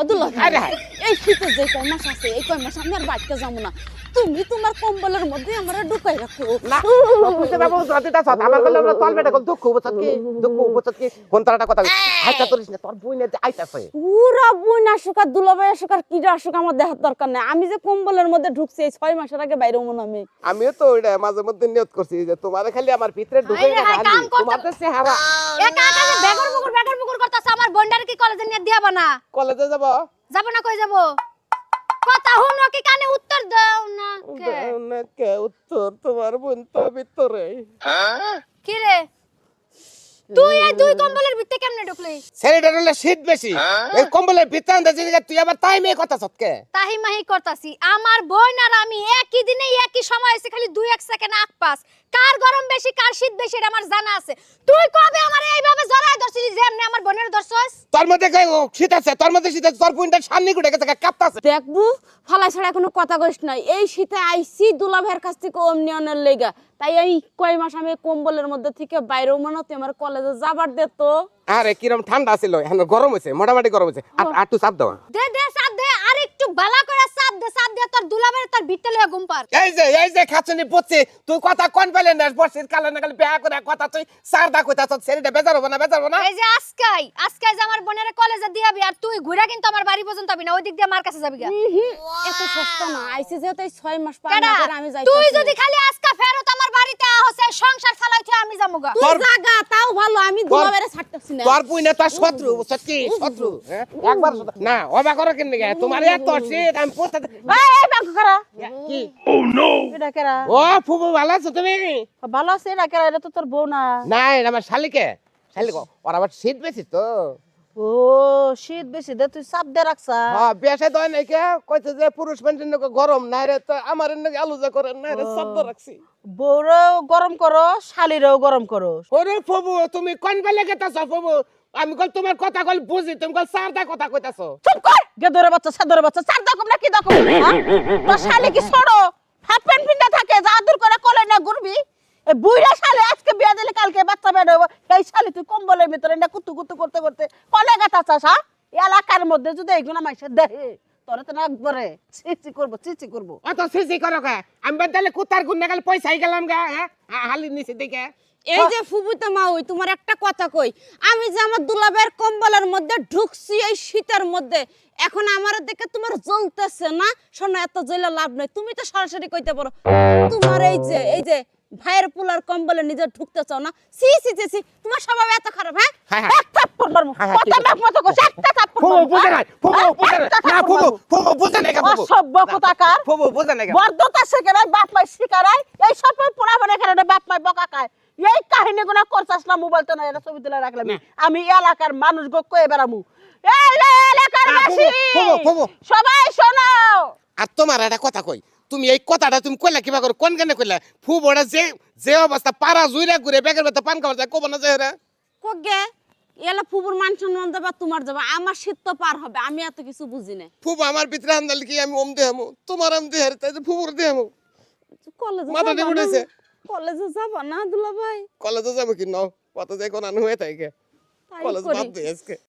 আরে এই যে কয় মাস আছে এই কয় মাস আমি আর বাড়িতে যাব না। তুমি তোমার কম্বলের মধ্যে আমার ঢুকাই রাখো। না বুঝতে বাবু যদি দাস আমার কলে আমরা তল বেটা কল দুঃখ কি দুঃখ কি? কোন তারাটা কথা তোরিস না তোর বই না আইতাছে। পুরা বই আমার দেখার দরকার নেই। আমি যে কম্বলের মধ্যে ঢুকছি এই ছয় মাসের আগে বাইরে মন আমি। আমিও তো ওইটা মাঝে মধ্যে নিয়ত করছি যে তোমার খালি আমার ভিতরে ঢুকে রে কাম করতে- তোমার তো চেহারা। একা একা যে বেগর বেগর বুকুর করতেছে আমার দিয়াবা না? কলেজে যাব। যাব না কই যাব? কথা হুনো কি কানে উত্তর দাও না কে? না কে উত্তর তোমার বোন তো ভিতরে। কি রে? তুই এই দুই কম্বলের ভিতরে কেমনে ঢুকলি? ছেলেটার হলে শীত বেশি। এই কম্বলের ভিতরে আনতে যে তুই আবার তাই মেয়ে কথা সৎকে তাহি মাহি করতাছি। আমার বোন আর আমি একই দিনে একই সময় এসে খালি দুই এক সেকেন্ড আগ পাস। কার গরম বেশি কার শীত বেশি এটা আমার জানা আছে। তুই কবে আমার এইভাবে তোর মধ্যে শীত আছে তোর মধ্যে শীত আছে তোর সামনে গুটে গেছে কাঁপতাছে। দেখব ফালাই ছাড়া কোনো কথা কইস নাই। এই শীতে আইসি দুলাভের কাছ থেকে অমনি অনের লেগা। তাই এই কয় মাস আমি কম্বলের মধ্যে থেকে বাইরেও মনে আমার কলেজে যাবার দে তো। আরে কিরম ঠান্ডা ছিল এখন গরম হয়েছে মোটামুটি গরম হয়েছে আর একটু চাপ দাও। দে দে চাপ দে আর একটু বালা তোর দুলাবের তোর ঘুম পার। এই যে এই যে খাচ্ছনি বুঝছি তুই কথা কোন পেলে না বসছিস কালে না কালে বিয়া করে কথা তুই সার দা কইতা তোর ছেলেটা বেজার হব না বেজার হব না? এই যে আজকাই আজকাই যে আমার বোনের কলেজে দিয়াবি আর তুই ঘুরে কিন্তু আমার বাড়ি পর্যন্ত যাবি না ওই দিক দিয়ে আমার কাছে যাবি এত সস্তা না আইসি যেহেতু এই ছয় মাস পার না করে আমি যাই তুই যদি খালি আজকা ফেরত আমার বাড়িতে হচ্ছে সংসার চালাই তুই আমি যাব গা। তুই জাগা তাও ভালো আমি ছাড়তেছি না তোর বুই না তোর শত্রু বুঝছিস কি শত্রু হ্যাঁ? একবার। না অবাক করো কেন গে তোমার এত শীত আমি পোস্ট এই, এই ব্যাংক করা কি? এটা কেরা? ও ফুবু ভালো আছো তুমি? ভালো আছে এটা কেরা? এটা তো তোর বউ না। না এটা আমার শালিকে। শালিক ওর আবার শীত বেশি তো। ও শীত বেশি দে তুই চাপ দে রাখছা। হ্যাঁ বেশে দয় নাই কে? কইছে যে পুরুষ মানুষের নাকি গরম নাই রে তো আমার নাকি আলুজা করে নাই রে শব্দ রাখছি। বউরেও গরম করো শালিরেও গরম করো। ওরে ফুবু তুমি কোন বেলে গেতাছ ফুবু? আমি কল তোমার কথা কল বুঝি তুমি কল সারদা কথা কইতাছো। চুপ কর! গেদরে বাচ্চা সাদরে বাচ্চা চার রকম না কি রকম তোর শালি কি ছোড়ো হাফ প্যান্ট পিন্ডা থাকে যা দূর করে কোলে না ঘুরবি এই বুইরা শালে আজকে বিয়া দিলে কালকে বাচ্চা বের হব এই শালি তুই কম্বলের ভিতরে না কুতু কুতু করতে করতে কলে গাতা চাস হ্যাঁ এলাকার মধ্যে যদি এইগুলো মাইসে দেখে তোরে তো না একবারে চিচি করব চিচি করব। অত সিসি করো কে? আমি বদলে কুতার গুন্ডা গেল পয়সাই গেলাম গা হ্যাঁ? হালি নিচে দিকে। এই যে ফুবুতে মা ওই তোমার একটা কথা কই আমি যে আমার দুলাভাইয়ের কম্বলের মধ্যে ঢুকছি এই শীতের মধ্যে এখন আমার দেখে তোমার জ্বলতেছে না? শোনো এত জ্বলে লাভ নাই। তুমি তো সরাসরি কইতে পারো। তোমার এই যে এই যে ভাইয়ের পোলার কম্বলে নিজে ঢুকতে চাও না? সি সি সি সি তোমার স্বভাব এত খারাপ হ্যাঁ? হ্যাঁ হ্যাঁ। এক থাপ্পড় মারবো হ্যাঁ। ব্যাগ মতো একটা থাপ্পড় বুঝে নাই বুঝে নাই। না বুঝে নাই ফুবু। অসভ্য কোথাকার ফুবু বুঝে নাই শেখারাই বাপ মাই শিকারাই এই সব বাপ মাই বকা খায়। এই কাহিনী গুলো করছাস না মোবাইল তো না এটা ছবি তুলে রাখলাম। আমি এলাকার মানুষ গো কয়ে বেড়ামু। এই এলাকার বাসী। সবাই শোনো! আর তোমার একটা কথা কই তুমি এই কথাটা তুমি কইলা কিবা করে? কোন কেন কইলা? ফুবুটা যে যে অবস্থা পারা জুইরা ঘুরে বেগের মধ্যে পান খাওয়া যায় কব না যে রে কোগে? এলা ফুবুর মান সম্মান দেবা তোমার যাবা আমার শীত তো পার হবে আমি এত কিছু বুঝি না ফুবু আমার ভিতরে আন্দাল কি আমি ওম দেহামু? তোমার আম দেহার তাই যে ফুবুর দেহামু। কলেজে মাথা না? উঠেছে। কলেজে যাবা না দুলাভাই? কলেজে যাব কি? নাও কত যে কোন আনু হয়ে থাকে। কলেজ বাদ দিয়ে আজকে।